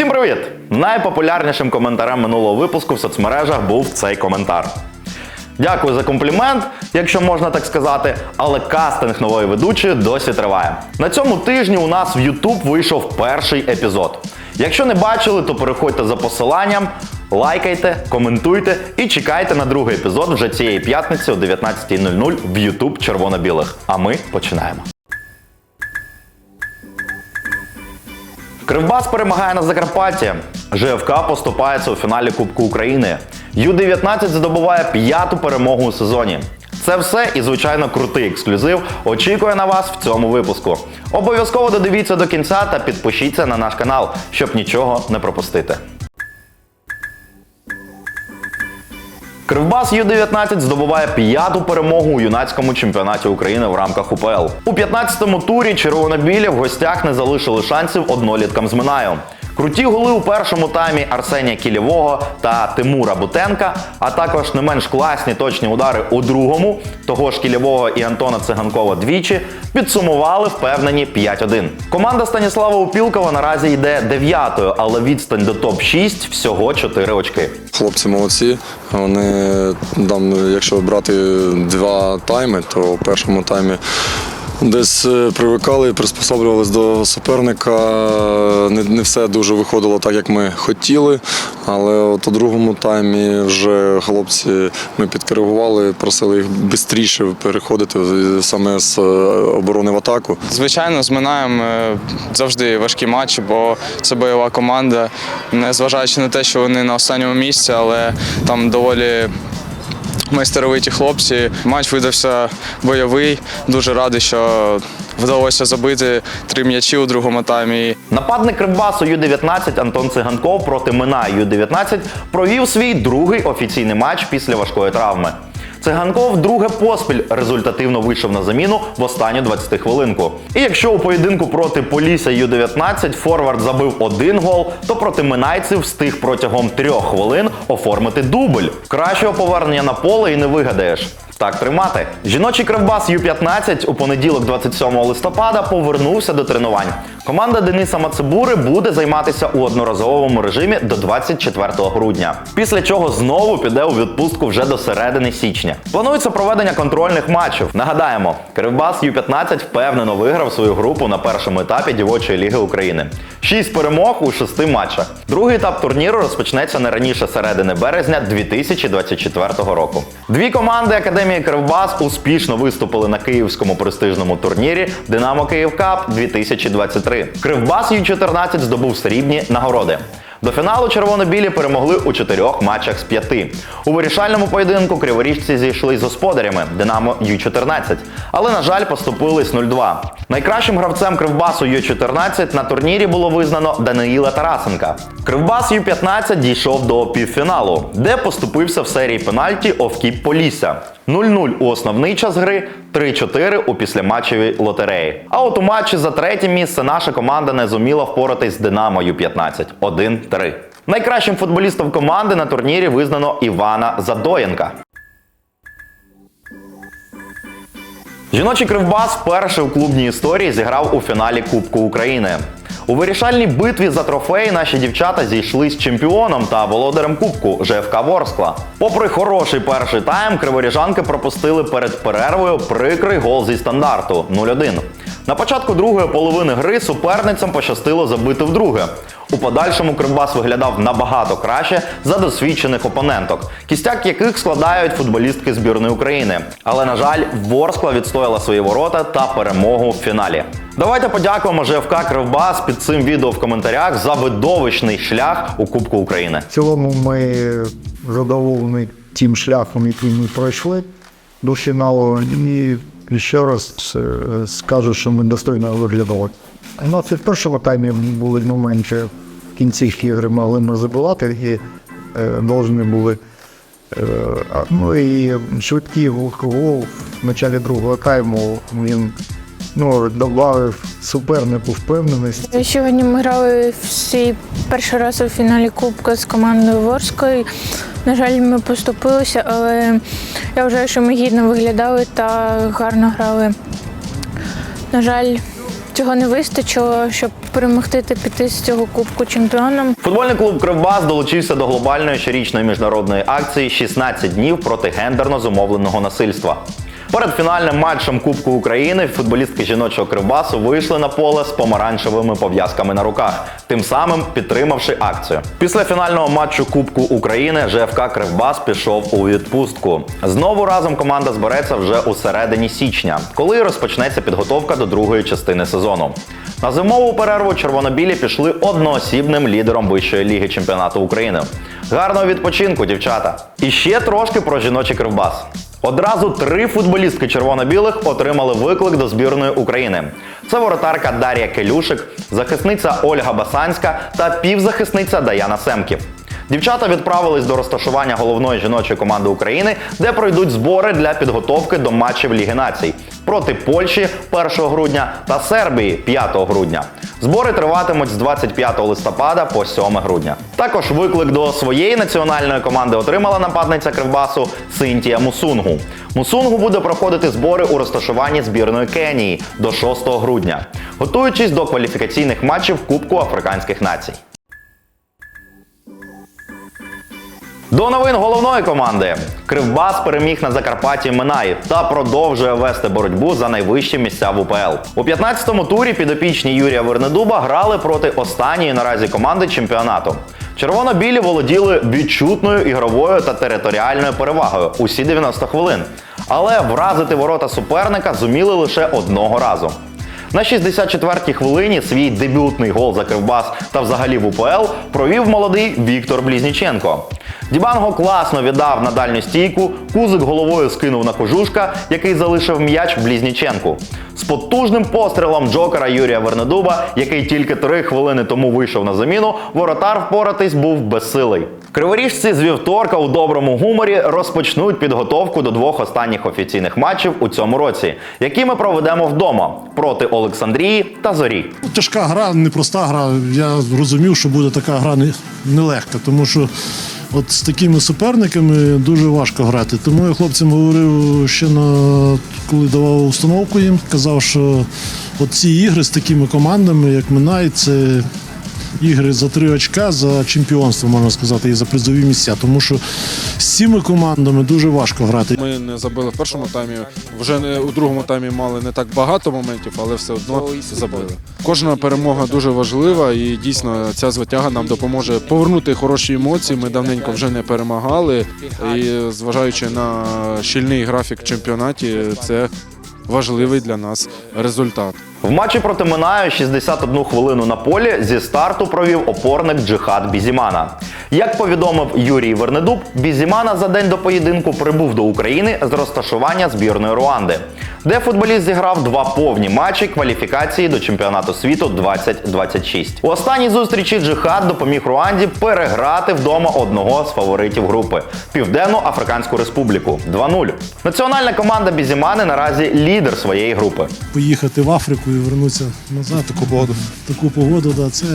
Всім привіт! Найпопулярнішим коментарем минулого випуску в соцмережах був цей коментар. Дякую за комплімент, якщо можна так сказати, але кастинг нової ведучої досі триває. На цьому тижні у нас в YouTube вийшов перший епізод. Якщо не бачили, то переходьте за посиланням, лайкайте, коментуйте і чекайте на другий епізод вже цієї п'ятниці о 19.00 в YouTube червоно-білих. А ми починаємо. Кривбас перемагає на Закарпатті. ЖФК поступається у фіналі Кубку України. Ю-19 здобуває п'яту перемогу у сезоні. Це все і, звичайно, крутий ексклюзив очікує на вас в цьому випуску. Обов'язково додивіться до кінця та підпишіться на наш канал, щоб нічого не пропустити. Кривбас Ю-19 здобуває п'яту перемогу у юнацькому чемпіонаті України в рамках УПЛ. У 15-му турі червоно-білі в гостях не залишили шансів одноліткам з Минаю. Круті голи у першому таймі Арсенія Кілєвого та Тимура Бутенка, а також не менш класні точні удари у другому, того ж Кілєвого і Антона Циганкова двічі, підсумували впевнені 5-1. Команда Станіслава Упілкова наразі йде дев'ятою, але відстань до топ-6 всього 4 очки. Хлопці молодці. Вони там, якщо брати два тайми, то в першому таймі десь е, привикали, приспособлювалися до суперника. Не, не все дуже виходило так, як ми хотіли. Але от у другому таймі вже хлопці ми підкоригували, просили їх швидше переходити саме з е, оборони в атаку. Звичайно, з Минаєм е, завжди важкі матчі, бо це бойова команда. Незважаючи на те, що вони на останньому місці, але там доволі майстеровиті хлопці. Матч видався бойовий. Дуже радий, що вдалося забити три м'ячі у другому таймі. Нападник Кривбасу Ю-19 Антон Циганков проти Мина Ю-19 провів свій другий офіційний матч після важкої травми. Циганков друге поспіль результативно вийшов на заміну в останню 20 хвилинку. І якщо у поєдинку проти Полісся Ю-19 форвард забив один гол, то проти минайців встиг протягом трьох хвилин оформити дубль. Кращого повернення на поле і не вигадаєш. Так тримати. Жіночий кривбас Ю-15 у понеділок, 27 листопада, повернувся до тренувань. Команда Дениса Мацебури буде займатися у одноразовому режимі до 24 грудня. Після чого знову піде у відпустку вже до середини січня. Планується проведення контрольних матчів. Нагадаємо, Кривбас Ю-15 впевнено виграв свою групу на першому етапі Дівочої ліги України. Шість перемог у шести матчах. Другий етап турніру розпочнеться не раніше середини березня 2024 року. Дві команди Академії Кривбас успішно виступили на київському престижному турнірі Динамо Київ Кап 2023. Кривбас Ю-14 здобув срібні нагороди. До фіналу червоно-білі перемогли у чотирьох матчах з п'яти. У вирішальному поєдинку криворіжці зійшли з господарями Динамо Ю-14, але, на жаль, поступились 0-2. Найкращим гравцем Кривбасу Ю-14 на турнірі було визнано Даниїла Тарасенка. Кривбас Ю-15 дійшов до півфіналу, де поступився в серії пенальті Овкіп Полісся. 0-0 у основний час гри, 3-4 у післяматчевій лотереї. А от у матчі за третє місце наша команда не зуміла впоратись з Динамо Ю-15 1-3. Найкращим футболістом команди на турнірі визнано Івана Задоєнка. Жіночий кривбас вперше у клубній історії зіграв у фіналі Кубку України. У вирішальній битві за трофей наші дівчата зійшли з чемпіоном та володарем Кубку ЖФК Ворскла. Попри хороший перший тайм, криворіжанки пропустили перед перервою прикрий гол зі стандарту 0-1. На початку другої половини гри суперницям пощастило забити вдруге. У подальшому Кривбас виглядав набагато краще за досвідчених опоненток, кістяк яких складають футболістки збірної України. Але на жаль, Ворскла відстояла свої ворота та перемогу в фіналі. Давайте подякуємо ЖФК Кривбас під цим відео в коментарях за видовищний шлях у Кубку України. В цілому ми задоволені тим шляхом, який ми пройшли до фіналу. І ще раз е, скажу, що ми достойно виглядали. У нас і в першому таймі були моменти в кінці ігри могли ми забивати і е, були. Е, ну і швидкий гол в початку другого тайму він ну, додав супернику впевненості. Сьогодні ми грали всі перший раз у фіналі Кубка з командою Ворської. На жаль, ми поступилися, але я вважаю, що ми гідно виглядали та гарно грали. На жаль, цього не вистачило, щоб перемогти та піти з цього кубку чемпіоном. Футбольний клуб Кривбас долучився до глобальної щорічної міжнародної акції «16 днів проти гендерно зумовленого насильства. Перед фінальним матчем Кубку України футболістки жіночого Кривбасу вийшли на поле з помаранчевими пов'язками на руках, тим самим підтримавши акцію. Після фінального матчу Кубку України ЖФК Кривбас пішов у відпустку. Знову разом команда збереться вже у середині січня, коли розпочнеться підготовка до другої частини сезону. На зимову перерву червонобілі пішли одноосібним лідером вищої ліги чемпіонату України. Гарного відпочинку, дівчата! І ще трошки про жіночий кривбас. Одразу три футболістки червоно-білих отримали виклик до збірної України. Це воротарка Дар'я Келюшик, захисниця Ольга Басанська та півзахисниця Даяна Семків. Дівчата відправились до розташування головної жіночої команди України, де пройдуть збори для підготовки до матчів Ліги націй проти Польщі 1 грудня та Сербії 5 грудня. Збори триватимуть з 25 листопада по 7 грудня. Також виклик до своєї національної команди отримала нападниця Кривбасу Синтія Мусунгу. Мусунгу буде проходити збори у розташуванні збірної Кенії до 6 грудня, готуючись до кваліфікаційних матчів Кубку Африканських націй. До новин головної команди Кривбас переміг на Закарпатті Минаї та продовжує вести боротьбу за найвищі місця в УПЛ. У 15-му турі підопічні Юрія Вернедуба грали проти останньої наразі команди чемпіонату. Червоно-білі володіли відчутною ігровою та територіальною перевагою усі 90 хвилин, але вразити ворота суперника зуміли лише одного разу. На 64-й хвилині свій дебютний гол за Кривбас та взагалі в УПЛ провів молодий Віктор Блізніченко. Дібанго класно віддав на дальню стійку, кузик головою скинув на кожушка, який залишив м'яч Блізніченку. З потужним пострілом Джокера Юрія Вернедуба, який тільки три хвилини тому вийшов на заміну, воротар впоратись був безсилий. Криворіжці з вівторка у доброму гуморі розпочнуть підготовку до двох останніх офіційних матчів у цьому році, які ми проведемо вдома проти Олександрії та Зорі. Тяжка гра, непроста гра. Я розумів, що буде така гра не- нелегка, тому що от з такими суперниками дуже важко грати. Тому я хлопцям говорив ще на коли давав установку їм, казав, що от ці ігри з такими командами, як Минай, це ігри за три очка за чемпіонство, можна сказати, і за призові місця. Тому що з цими командами дуже важко грати. Ми не забили в першому таймі. Вже не у другому таймі мали не так багато моментів, але все одно забили. Кожна перемога дуже важлива, і дійсно ця звитяга нам допоможе повернути хороші емоції. Ми давненько вже не перемагали. І зважаючи на щільний графік в чемпіонаті, це важливий для нас результат. В матчі проти Минаю 61 хвилину на полі зі старту провів опорник Джихад Бізімана. Як повідомив Юрій Вернедуб, Бізімана за день до поєдинку прибув до України з розташування збірної Руанди, де футболіст зіграв два повні матчі кваліфікації до чемпіонату світу 2026. У останній зустрічі Джихад допоміг Руанді переграти вдома одного з фаворитів групи Південну Африканську Республіку 2-0. Національна команда Бізімани наразі лідер своєї групи. Поїхати в Африку і вернутися назад. Таку погоду. Таку погоду, да, це.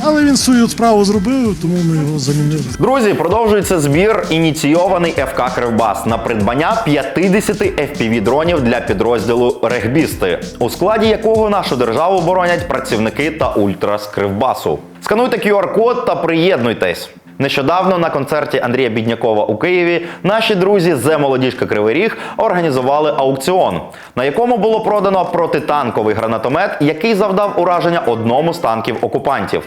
Але він свою справу зробив, тому ми його замінили. Друзі, продовжується збір ініційований ФК Кривбас на придбання 50 fpv дронів для підрозділу Регбісти, у складі якого нашу державу боронять працівники та ультрас Кривбасу. Скануйте QR-код та приєднуйтесь. Нещодавно на концерті Андрія Біднякова у Києві наші друзі з молодіжка Кривий Ріг організували аукціон, на якому було продано протитанковий гранатомет, який завдав ураження одному з танків окупантів.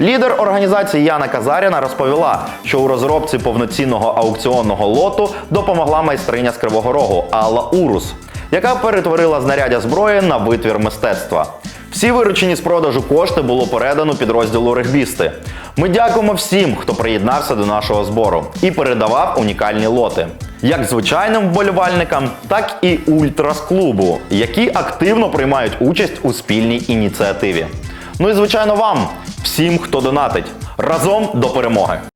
Лідер організації Яна Казаріна розповіла, що у розробці повноцінного аукціонного лоту допомогла майстриня з Кривого Рогу Алла Урус, яка перетворила знаряддя зброї на витвір мистецтва. Всі виручені з продажу кошти було передано підрозділу регбісти. Ми дякуємо всім, хто приєднався до нашого збору і передавав унікальні лоти. Як звичайним вболівальникам, так і ультрас-клубу, які активно приймають участь у спільній ініціативі. Ну і звичайно вам, всім, хто донатить. Разом до перемоги!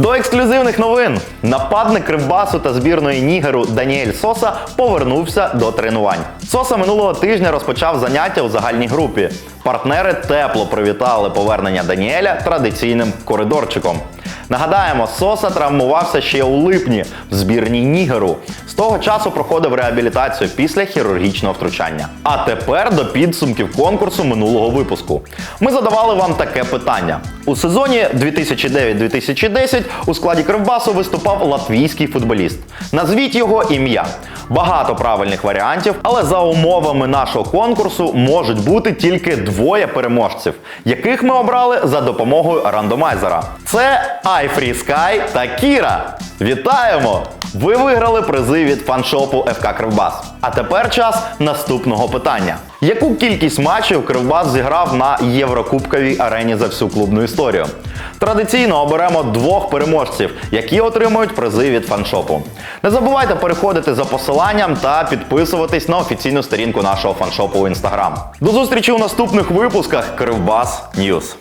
До ексклюзивних новин нападник Кривбасу та збірної Нігеру Даніель Соса повернувся до тренувань. Соса минулого тижня розпочав заняття у загальній групі. Партнери тепло привітали повернення Даніеля традиційним коридорчиком. Нагадаємо, Соса травмувався ще у липні в збірній Нігеру. З того часу проходив реабілітацію після хірургічного втручання. А тепер до підсумків конкурсу минулого випуску. Ми задавали вам таке питання. У сезоні 2009-2010 у складі Кривбасу виступав латвійський футболіст. Назвіть його ім'я. Багато правильних варіантів, але за умовами нашого конкурсу можуть бути тільки двоє переможців, яких ми обрали за допомогою рандомайзера. Це iFree Sky та Кіра. Вітаємо! Ви виграли призи від фаншопу ФК Кривбас. А тепер час наступного питання: яку кількість матчів Кривбас зіграв на Єврокубковій арені за всю клубну історію? Традиційно оберемо двох переможців, які отримують призи від фаншопу. Не забувайте переходити за посиланням та підписуватись на офіційну сторінку нашого фаншопу у інстаграм. До зустрічі у наступних випусках Кривбас Ньюс.